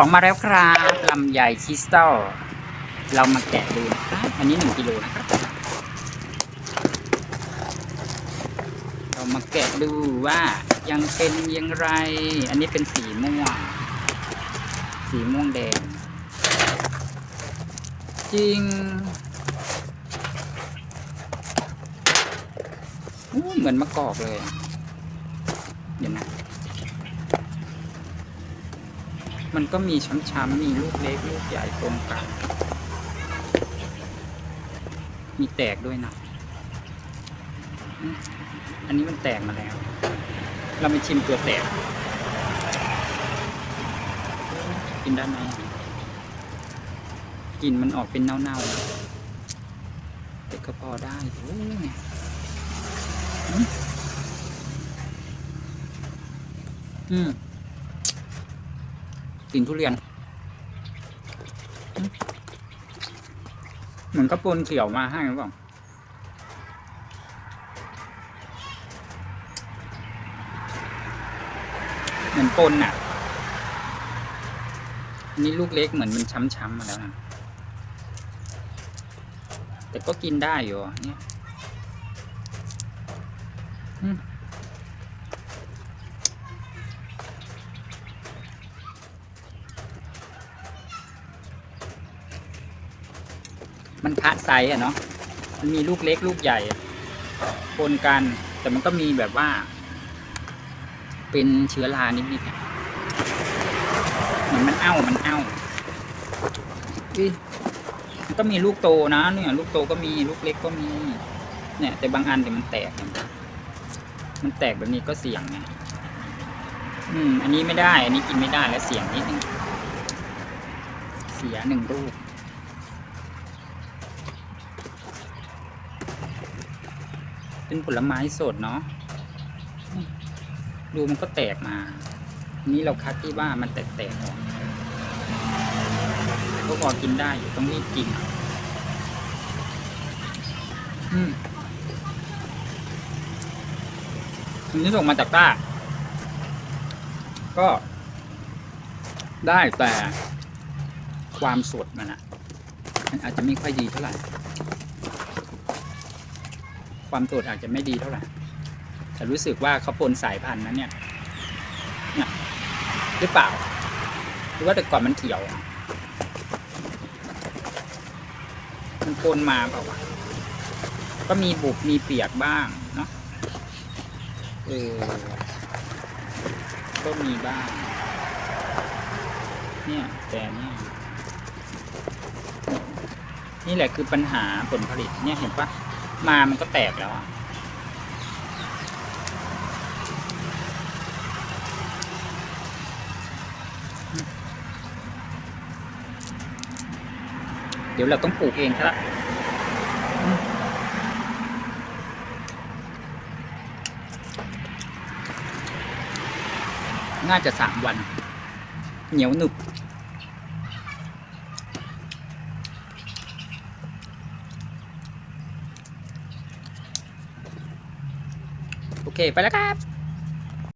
ของมาแล้วครับลำใหญ่คริสตัลเรามาแกะดูนะครับอันนี้หนึ่งกิโลนะครับ เรามาแกะดูว่ายังเป็นยังไร อันนี้เป็นสีม่วง สีม่วงแดง จริงเหมือนมะกอกเลย เดี๋ยวนะ มันก็มีช้ำๆมีลูกเล็กลูกใหญ่ตรงกลางมีแตกด้วยนะอันนี้มันแตกมาแล้ว เราไปชิมตัวแตก กินได้ไหมกลิ่นมันออกเป็นเน่าๆแต่ก็พอได้โอ้ยอืมอืม กลิ่นทุเรียน เหมือนกระปนเขียวมาให้หรือเปล่าเหมือนปนอะนนี้ลูกเล็กเหมือนมันช้ำๆมาแล้วนะแต่ก็กินได้อยู่เนี่ย มันคะไซส์อะเนาะมันมีลูกเล็กลูกใหญ่ปนกัน แต่มันก็มีแบบว่า เป็นเชื้อรานิดๆอะเหมือนมันเอ้ามันเอ้ามันก็มีลูกโตนะเนี่ย ลูกโตก็มีลูกเล็กก็มี เนี่ย แต่บางอันเดี๋ยวมันแตกมันแตกแบบนี้ก็เสี่ยงไงอืม อันนี้ไม่ได้ อันนี้กินไม่ได้แล้วเสี่ยงนิดนึงเสียหนึ่งลูก เป็นผลไม้สดเนาะดูมันก็แตกมา นี้เราคัดที่ว่ามันแตกๆออกก็พอกินได้อยู่ต้องรีบกินอืมอันนี้ส่งมาจากต้าก็ ได้แต่ความสดมันอะมันอาจจะไม่ค่อยดีเท่าไหร่ ความสดอาจจะไม่ดีเท่าไหร่แต่รู้สึกว่าเขาปนสายพันธุ์นั้นเนี่ยเนี่ยหรือเปล่า หรือว่าแต่ก่อนมันเขียว มันปนมาเปล่าวะก็มีบุบมีเปียกบ้างเนาะเออก็มีบ้าง เนี่ยแต่เนี่ยนี่แหละคือปัญหาผลผลิตเนี่ยเห็นปะ มามันก็แตกแล้วเดี๋ยวเราต้องปลูกเองครับน่าจะสามวัน เหนียวหนึบ เคไปแล้วครับ